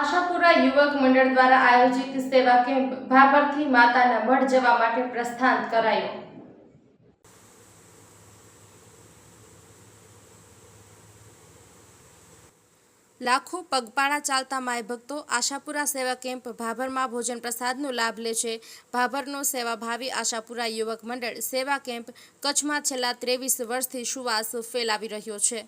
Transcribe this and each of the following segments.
આશાપુરા યુવક મંડળ દ્વારા આયોજિત સેવા કેમ્પ ભાભરથી માતાના મઢ જવા માટે પ્રસ્થાન કરાયો. લાખો પગપાળા ચાલતા માય ભક્તો આશાપુરા સેવા કેમ્પ ભાભરમાં ભોજન પ્રસાદનો લાભ લે છે. ભાભરનો સેવાભાવી આશાપુરા યુવક મંડળ સેવા કેમ્પ કચ્છમાં છેલ્લા ત્રેવીસ વર્ષથી સુવાસ ફેલાવી રહ્યો છે.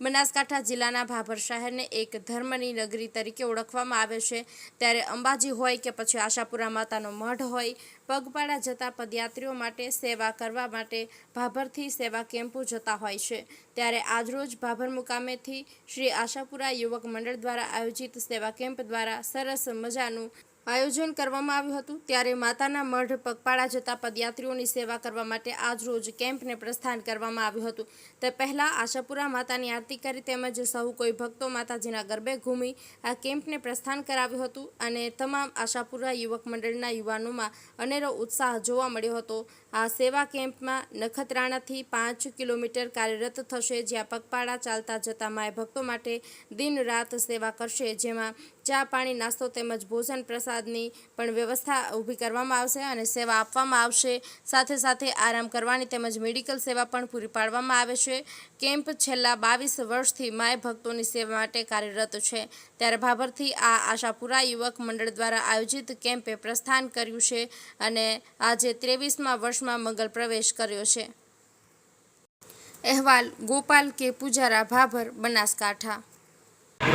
બનાસકાંઠા જિલ્લાના ભાભર શહેરને એક ધર્મની નગરી તરીકે ઓળખવામાં આવે છે. ત્યારે અંબાજી હોય કે પછી આશાપુરા માતાનો મઢ હોય, પગપાળા જતા પદયાત્રીઓ માટે સેવા કરવા માટે ભાભરથી સેવા કેમ્પો જતા હોય છે. ત્યારે આજરોજ ભાભર મુકામેથી શ્રી આશાપુરા યુવક મંડળ દ્વારા આયોજિત સેવા કેમ્પ દ્વારા સરસ મજાનું આયોજન કરવામાં આવ્યું હતું ત્યારે માતાના મઢ પગપાળા જતા પદયાત્રીઓની સેવા કરવા માટે આજરોજ કેમ્પને પ્રસ્થાન કરવામાં આવ્યું હતું. તે પહેલાં આશાપુરા માતાની આરતી કરી તેમજ સૌ કોઈ ભક્તો માતાજીના ગરબે ઘૂમી આ કેમ્પને પ્રસ્થાન કરાવ્યું હતું અને તમામ આશાપુરા યુવક મંડળના યુવાનોમાં અનેરો ઉત્સાહ જોવા મળ્યો હતો. આ સેવા કેમ્પમાં નખત્રાણાથી પાંચ કિલોમીટર કાર્યરત થશે જ્યાં પગપાળા ચાલતા જતા માય ભક્તો માટે દિન રાત સેવા કરશે જેમાં ચા પાણી, નાસ્તો તેમજ ભોજન પ્રસાદની પણ વ્યવસ્થા ઊભી કરવામાં આવશે અને સેવા આપવામાં આવશે. સાથે સાથે આરામ કરવાની તેમજ મેડિકલ સેવા પણ પૂરી પાડવામાં આવે છે. કેમ્પ છેલ્લા બાવીસ વર્ષથી માય ભક્તોની સેવા માટે કાર્યરત છે. ત્યારે ભાભરથી આ આશાપુરા યુવક મંડળ દ્વારા આયોજિત કેમ્પે પ્રસ્થાન કર્યું છે અને આજે ત્રેવીસમાં વર્ષમાં મંગલ પ્રવેશ કર્યો છે. અહેવાલ, ગોપાલ કે પૂજારા, ભાભર, બનાસકાંઠા. આ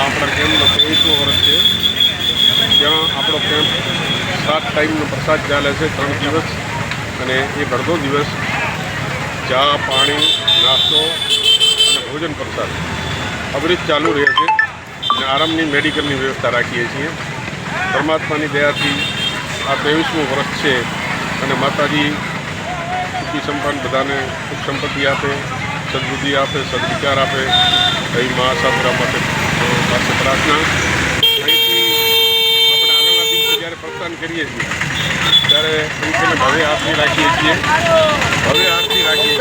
આપણા કેમ્પનો ત્રેવીસમો વર્ષ છે. ત્યાં આપણો કેમ્પ સાત ટાઈમનો પ્રસાદ ચાલે છે, ત્રણ દિવસ. અને એક અડધો દિવસ ચા, પાણી, નાસ્તો અને ભોજન પ્રસાદ. અવરીત ચાલુ રહે છે અને આરામની મેડિકલની વ્યવસ્થા રાખીએ છીએ. પરમાત્માની દયાથી આ ત્રેવીસમું વર્ષ છે અને માતાજી સુખી સંપન્ન બધાને સુખ સંપત્તિ આપે. સદબુદ્ધિ આપે સદવિચાર આપે એવી મા આશાપુરા માટે પાસે પ્રાર્થના આપણે આગળના દિવસે જ્યારે પ્રસ્થાન કરીએ છીએ, ત્યારે અંકેને ભવ્ય આરતી રાખીએ છીએ. ભવ્ય આરતી રાખીએ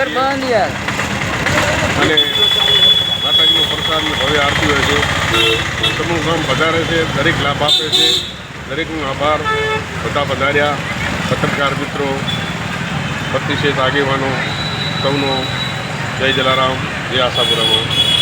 અને માતાજીનો પ્રસાદ ને ભવ્ય આરતી હોય છે. વધારે છે, દરેક લાભ આપે છે. દરેકનો આભાર બધા વધાર્યા પત્રકાર મિત્રો પ્રતિષેધ આગેવાનો, સૌનો જય જલારામ જય આશાપુરામાં